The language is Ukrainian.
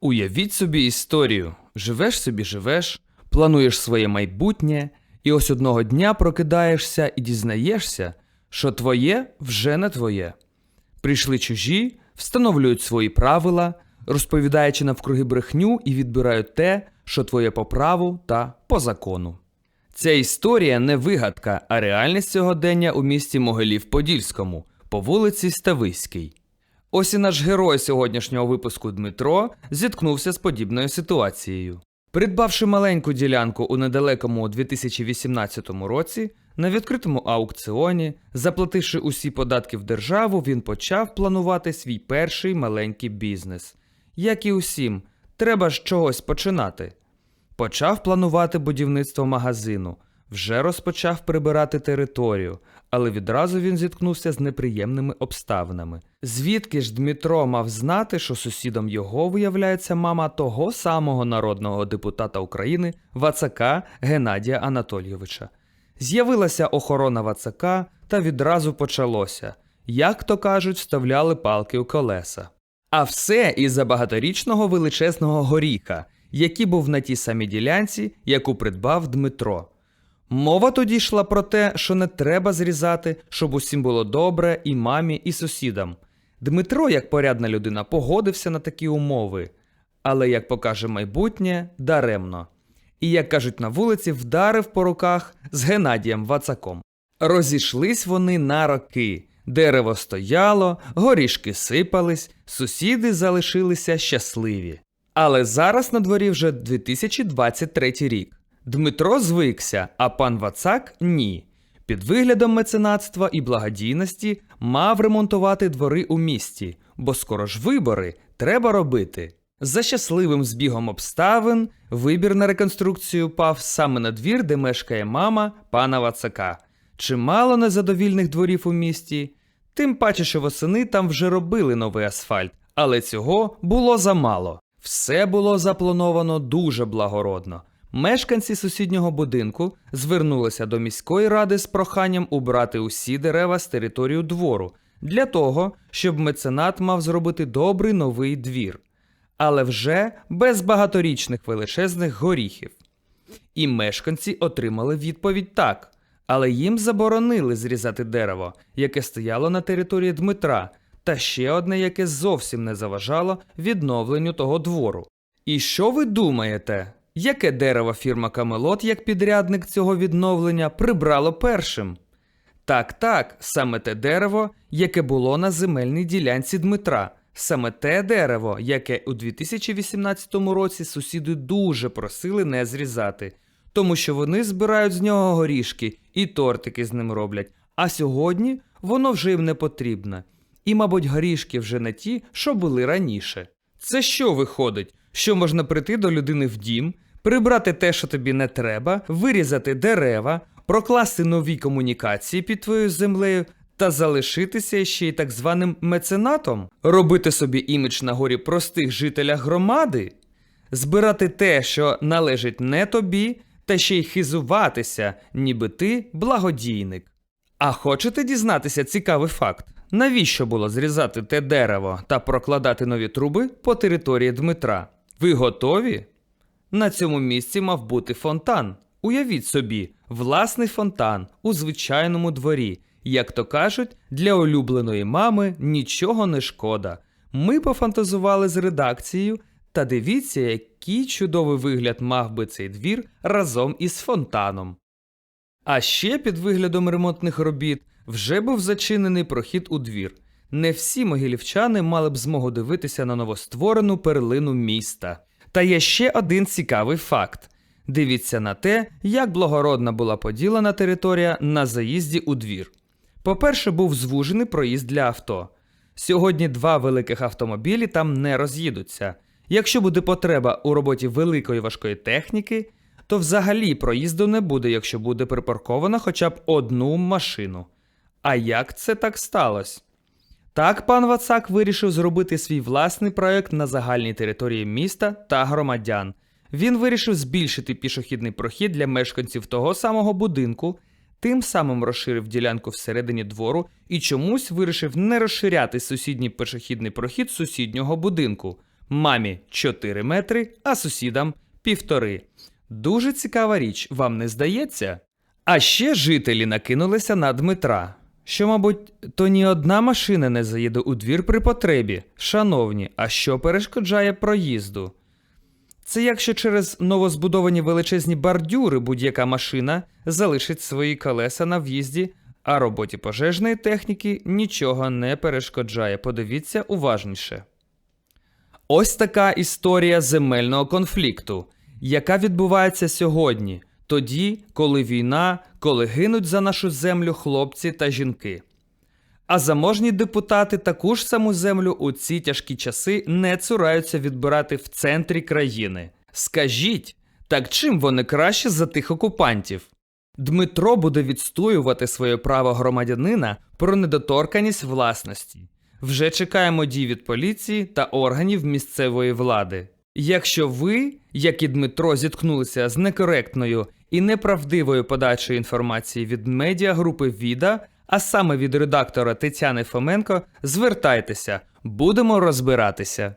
Уявіть собі історію: живеш собі, живеш, плануєш своє майбутнє, і ось одного дня прокидаєшся і дізнаєшся, що твоє вже не твоє. Прийшли чужі, встановлюють свої правила, розповідаючи навкруги брехню і відбирають те, що твоє по праву та по закону. Ця історія не вигадка, а реальність сьогодення у місті Могилів-Подільському по вулиці Ставиській. Ось і наш герой сьогоднішнього випуску Дмитро зіткнувся з подібною ситуацією. Придбавши маленьку ділянку у недалекому 2018 році, на відкритому аукціоні, заплативши усі податки в державу, він почав планувати свій перший маленький бізнес. Як і усім, треба з чогось починати. Почав планувати будівництво магазину, вже розпочав прибирати територію, але відразу він зіткнувся з неприємними обставинами. Звідки ж Дмитро мав знати, що сусідом його виявляється мама того самого народного депутата України Вацака Геннадія Анатолійовича. З'явилася охорона Вацака, та відразу почалося. Як то кажуть, вставляли палки у колеса. А все із-за багаторічного величезного горіха, який був на тій самій ділянці, яку придбав Дмитро. Мова тоді йшла про те, що не треба зрізати, щоб усім було добре і мамі, і сусідам. Дмитро, як порядна людина, погодився на такі умови, але, як покаже майбутнє, даремно. І, як кажуть на вулиці, вдарив по руках з Геннадієм Вацаком. Розійшлись вони на роки. Дерево стояло, горішки сипались, сусіди залишилися щасливі. Але зараз на дворі вже 2023 рік. Дмитро звикся, а пан Вацак ні. Під виглядом меценатства і благодійності мав ремонтувати двори у місті, бо скоро ж вибори треба робити. За щасливим збігом обставин вибір на реконструкцію пав саме на двір, де мешкає мама пана Вацака. Чимало незадовільних дворів у місті, тим паче, що восени там вже робили новий асфальт, але цього було замало. Все було заплановано дуже благородно. Мешканці сусіднього будинку звернулися до міської ради з проханням убрати усі дерева з територію двору для того, щоб меценат мав зробити добрий новий двір, але вже без багаторічних величезних горіхів. І мешканці отримали відповідь так, але їм заборонили зрізати дерево, яке стояло на території Дмитра, та ще одне, яке зовсім не заважало відновленню того двору. І що ви думаєте? Яке дерево фірма Камелот, як підрядник цього відновлення, прибрало першим? Так, так, саме те дерево, яке було на земельній ділянці Дмитра, саме те дерево, яке у 2018 році сусіди дуже просили не зрізати, тому що вони збирають з нього горішки і тортики з ним роблять. А сьогодні воно вже їм не потрібне. І, мабуть, горішки вже не ті, що були раніше. Це що виходить? Що можна прийти до людини в дім, прибрати те, що тобі не треба, вирізати дерева, прокласти нові комунікації під твоєю землею та залишитися ще й так званим меценатом, робити собі імідж на горі простих жителях громади, збирати те, що належить не тобі, та ще й хизуватися, ніби ти благодійник. А хочете дізнатися цікавий факт? Навіщо було зрізати те дерево та прокладати нові труби по території Дмитра? Ви готові? На цьому місці мав бути фонтан. Уявіть собі, власний фонтан у звичайному дворі. Як то кажуть, для улюбленої мами нічого не шкода. Ми пофантазували з редакцією, та дивіться, який чудовий вигляд мав би цей двір разом із фонтаном. А ще під виглядом ремонтних робіт вже був зачинений прохід у двір. Не всі могилівчани мали б змогу дивитися на новостворену перлину міста. Та є ще один цікавий факт: дивіться на те, як благородна була поділена територія на заїзді у двір. По-перше, був звужений проїзд для авто. Сьогодні два великих автомобілі там не роз'їдуться. Якщо буде потреба у роботі великої важкої техніки, то взагалі проїзду не буде, якщо буде припарковано хоча б одну машину. А як це так сталося? Так пан Вацак вирішив зробити свій власний проект на загальній території міста та громадян. Він вирішив збільшити пішохідний прохід для мешканців того самого будинку, тим самим розширив ділянку всередині двору і чомусь вирішив не розширяти сусідній пішохідний прохід сусіднього будинку. мамі 4 метри, а сусідам півтори. Дуже цікава річ, вам не здається? А ще жителі накинулися на Дмитра. Що, мабуть, то ні одна машина не заїде у двір при потребі. Шановні, а що перешкоджає проїзду? Це якщо через новозбудовані величезні бордюри будь-яка машина залишить свої колеса на в'їзді, а роботі пожежної техніки нічого не перешкоджає. Подивіться уважніше. Ось така історія земельного конфлікту, яка відбувається сьогодні, тоді, коли війна, коли гинуть за нашу землю хлопці та жінки. А заможні депутати таку ж саму землю у ці тяжкі часи не цураються відбирати в центрі країни. Скажіть, так чим вони краще за тих окупантів? Дмитро буде відстоювати своє право громадянина про недоторканість власності. Вже чекаємо дій від поліції та органів місцевої влади. Якщо ви, як і Дмитро, зіткнулися з некоректною і неправдивою подачею інформації від медіагрупи Віда, а саме від редактора Тетяни Фоменко, звертайтеся, будемо розбиратися.